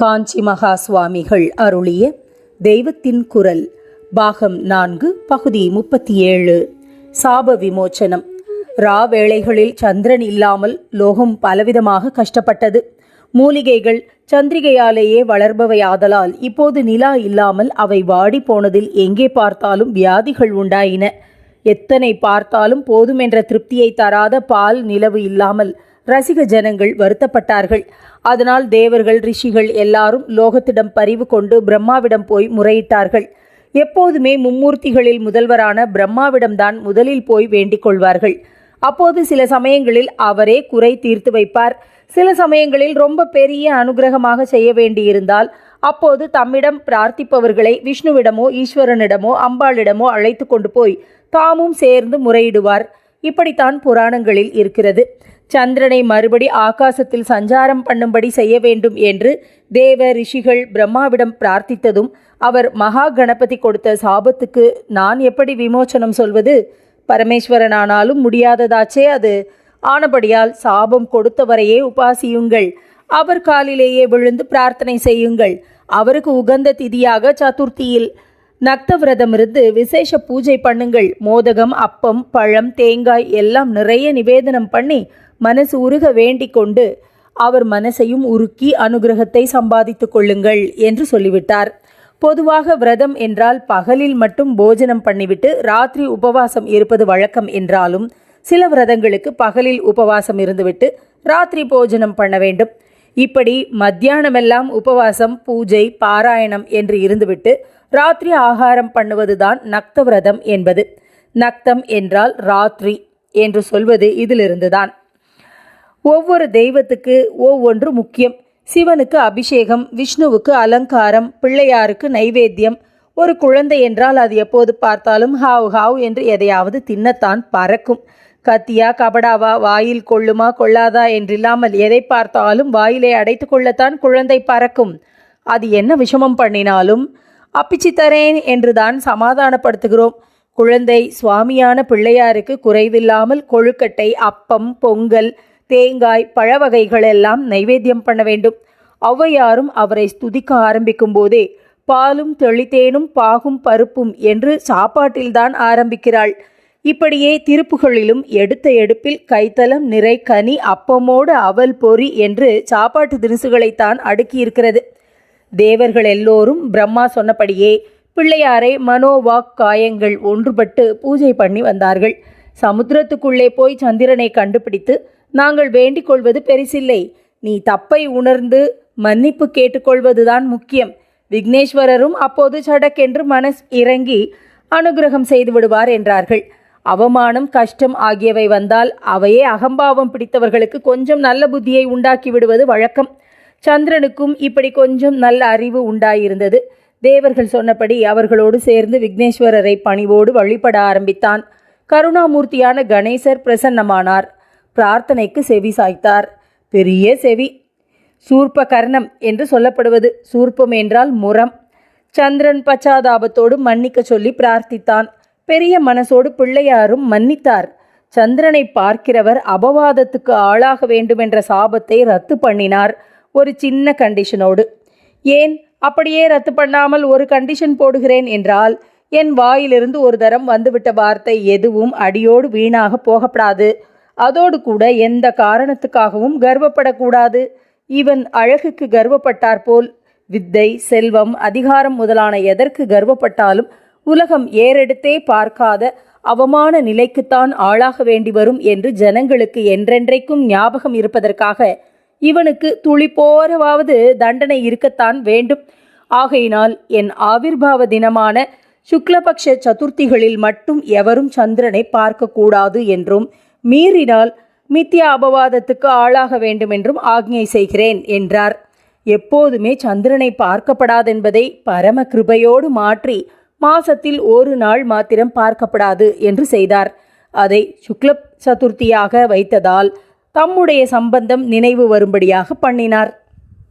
காஞ்சி மகா சுவாமிகள் அருளிய தெய்வத்தின் குரல் பாகம் நான்கு பகுதி முப்பத்தி ஏழு சாப விமோச்சனம். ரா வேளைகளில் சந்திரன் இல்லாமல் லோகம் பலவிதமாக கஷ்டப்பட்டது. மூலிகைகள் சந்திரிகையாலேயே வளர்பவையாதலால் இப்போது நிலா இல்லாமல் அவை வாடி போனதில் எங்கே பார்த்தாலும் வியாதிகள் உண்டாயின. எத்தனை பார்த்தாலும் போதுமென்ற திருப்தியை தராத பால் நிலவு இல்லாமல் ரசிக ஜனங்கள் வருத்தப்பட்டார்கள். அதனால் தேவர்கள் ரிஷிகள் எல்லாரும் லோகத்திடம் பரிவு கொண்டு பிரம்மாவிடம் போய் முறையிட்டார்கள். எப்போதுமே மும்மூர்த்திகளில் முதல்வரான பிரம்மாவிடம்தான் முதலில் போய் வேண்டிக் கொள்வார்கள். அப்போது சில சமயங்களில் அவரே குறை தீர்த்து வைப்பார். சில சமயங்களில் ரொம்ப பெரிய அனுகிரகமாக செய்ய வேண்டியிருந்தால் அப்போது தம்மிடம் பிரார்த்திப்பவர்களை விஷ்ணுவிடமோ ஈஸ்வரனிடமோ அம்பாளிடமோ அழைத்து கொண்டு போய் தாமும் சேர்ந்து முறையிடுவார். இப்படித்தான் புராணங்களில் இருக்கிறது. சந்திரனை மறுபடி ஆகாசத்தில் சஞ்சாரம் பண்ணும்படி செய்ய வேண்டும் என்று தேவ ரிஷிகள் பிரம்மாவிடம் பிரார்த்தித்ததும் அவர் மகா கணபதி கொடுத்த சாபத்துக்கு நான் எப்படி விமோச்சனம் சொல்வது? பரமேஸ்வரனானாலும் முடியாததாச்சே அது. ஆனபடியால் சாபம் கொடுத்தவரையே உபாசியுங்கள். அவர் காலிலேயே விழுந்து பிரார்த்தனை செய்யுங்கள். அவருக்கு உகந்த திதியாக சதுர்த்தியில் நக்தவிரதம் இருந்து விசேஷ பூஜை பண்ணுங்கள். மோதகம் அப்பம் பழம் தேங்காய் எல்லாம் நிறைய நிவேதனம் பண்ணி மனசு உருக வேண்டிக் கொண்டு அவர் மனசையும் உருக்கி அனுகிரகத்தை சம்பாதித்துக் கொள்ளுங்கள் என்று சொல்லிவிட்டார். பொதுவாக விரதம் என்றால் பகலில் மட்டும் போஜனம் பண்ணிவிட்டு ராத்திரி உபவாசம் இருப்பது வழக்கம் என்றாலும் சில விரதங்களுக்கு பகலில் உபவாசம் இருந்துவிட்டு ராத்திரி போஜனம் பண்ண வேண்டும். இப்படி மத்தியானமெல்லாம் உபவாசம் பூஜை பாராயணம் என்று இருந்துவிட்டு ராத்திரி ஆகாரம் பண்ணுவதுதான் நக்த விரதம் என்பது. நக்தம் என்றால் ராத்திரி என்று சொல்வது இதிலிருந்துதான். ஒவ்வொரு தெய்வத்துக்கு ஒவ்வொன்று முக்கியம். சிவனுக்கு அபிஷேகம் விஷ்ணுவுக்கு அலங்காரம் பிள்ளையாருக்கு நைவேத்தியம். ஒரு குழந்தை என்றால் அது எப்போது பார்த்தாலும் ஹாவ் ஹாவ் என்று எதையாவது தின்னத்தான் பறக்கும். கத்தியா கபடாவா வாயில் கொள்ளுமா கொள்ளாதா என்றில்லாமல் எதை பார்த்தாலும் வாயிலை அடைத்து கொள்ளத்தான் குழந்தை பறக்கும். அது என்ன விஷமம் பண்ணினாலும் அப்பிச்சி தரேன் என்றுதான் சமாதானப்படுத்துகிறோம். குழந்தை சுவாமியான பிள்ளையாருக்கு குறைவில்லாமல் கொழுக்கட்டை அப்பம் பொங்கல் தேங்காய் பழ வகைகள் எல்லாம் நைவேத்தியம் பண்ண வேண்டும். ஔவையாரும் அவரை ஸ்துதிக்க ஆரம்பிக்கும் போதே பாலும் தெளித்தேனும் பாகும் பருப்பும் என்று சாப்பாட்டில்தான் ஆரம்பிக்கிறாள். இப்படியே திருப்புகளிலும் எடுத்த எடுப்பில் கைத்தலம் நிறை கனி அப்பமோடு அவல் பொறி என்று சாப்பாட்டு தினுசுகளைத்தான் அடுக்கியிருக்கிறது. தேவர்கள் எல்லோரும் பிரம்மா சொன்னபடியே பிள்ளையாரை மனோவாக் காயங்கள் ஒன்றுபட்டு பூஜை பண்ணி வந்தார்கள். சமுத்திரத்துக்குள்ளே போய் சந்திரனை கண்டுபிடித்து நாங்கள் வேண்டிக் கொள்வது பெரிசில்லை. நீ தப்பை உணர்ந்து மன்னிப்பு கேட்டுக்கொள்வதுதான் முக்கியம். விக்னேஸ்வரரும் அப்போது சடக்கென்று மனஸ் இறங்கி அனுகிரகம் செய்து விடுவார் என்றார்கள். அவமானம் கஷ்டம் ஆகியவை வந்தால் அவையே அகம்பாவம் பிடித்தவர்களுக்கு கொஞ்சம் நல்ல புத்தியை உண்டாக்கி விடுவது வழக்கம். சந்திரனுக்கும் இப்படி கொஞ்சம் நல்ல அறிவு உண்டாயிருந்தது. தேவர்கள் சொன்னபடி அவர்களோடு சேர்ந்து விக்னேஸ்வரரை பணிவோடு வழிபட ஆரம்பித்தான். கருணாமூர்த்தியான கணேசர் பிரசன்னமானார். பிரார்த்தனைக்கு செவி சாய்த்தார். பெரிய செவி. சூர்ப்ப கர்ணம் என்று சொல்லப்படுவது சூர்ப்பம் என்றால் முரம். சந்திரன் பச்சாதாபத்தோடு மன்னிக்க சொல்லி பிரார்த்தித்தான். பெரிய மனசோடு பிள்ளையாரும் மன்னித்தார். சந்திரனை பார்க்கிறவர் அபவாதத்துக்கு ஆளாக வேண்டுமென்ற சாபத்தை ரத்து பண்ணினார் ஒரு சின்ன கண்டிஷனோடு. ஏன்? அப்படியே ரத்து பண்ணாமல் ஒரு கண்டிஷன் போடுகிறேன் என்றால் என் வாயிலிருந்து ஒரு தரம் வந்துவிட்ட வார்த்தை எதுவும் அடியோடு வீணாக போகப்படாது. அதோடு கூட எந்த காரணத்துக்காகவும் கர்வப்படக்கூடாது. இவன் அழகுக்கு கர்வப்பட்டார் போல் வித்தை செல்வம் அதிகாரம் முதலான எதற்கு கர்வப்பட்டாலும் உலகம் ஏறெடுத்தே பார்க்காத அவமான நிலைக்குத்தான் ஆளாக வேண்டி வரும் என்று ஜனங்களுக்கு என்றென்றைக்கும் ஞாபகம் இருப்பதற்காக இவனுக்கு துளி போரவாவது தண்டனை இருக்கத்தான் வேண்டும். ஆகையினால் என் ஆவிர்பாவ தினமான சுக்லபக்ஷ சதுர்த்திகளில் மட்டும் எவரும் சந்திரனை பார்க்கக்கூடாது என்றும் மீறினால் மித்திய அபவாதத்துக்கு ஆளாக வேண்டும் என்றும் ஆக்ஞை செய்கிறேன் என்றார். எப்போதுமே சந்திரனை பார்க்கப்படாதென்பதை பரம கிருபையோடு மாற்றி மாசத்தில் ஒரு நாள் மாத்திரம் பார்க்கப்படாது என்று செய்தார். அதை சுக்ல சதுர்த்தியாக வைத்ததால் தம்முடைய சம்பந்தம் நினைவு வரும்படியாக பண்ணினார்.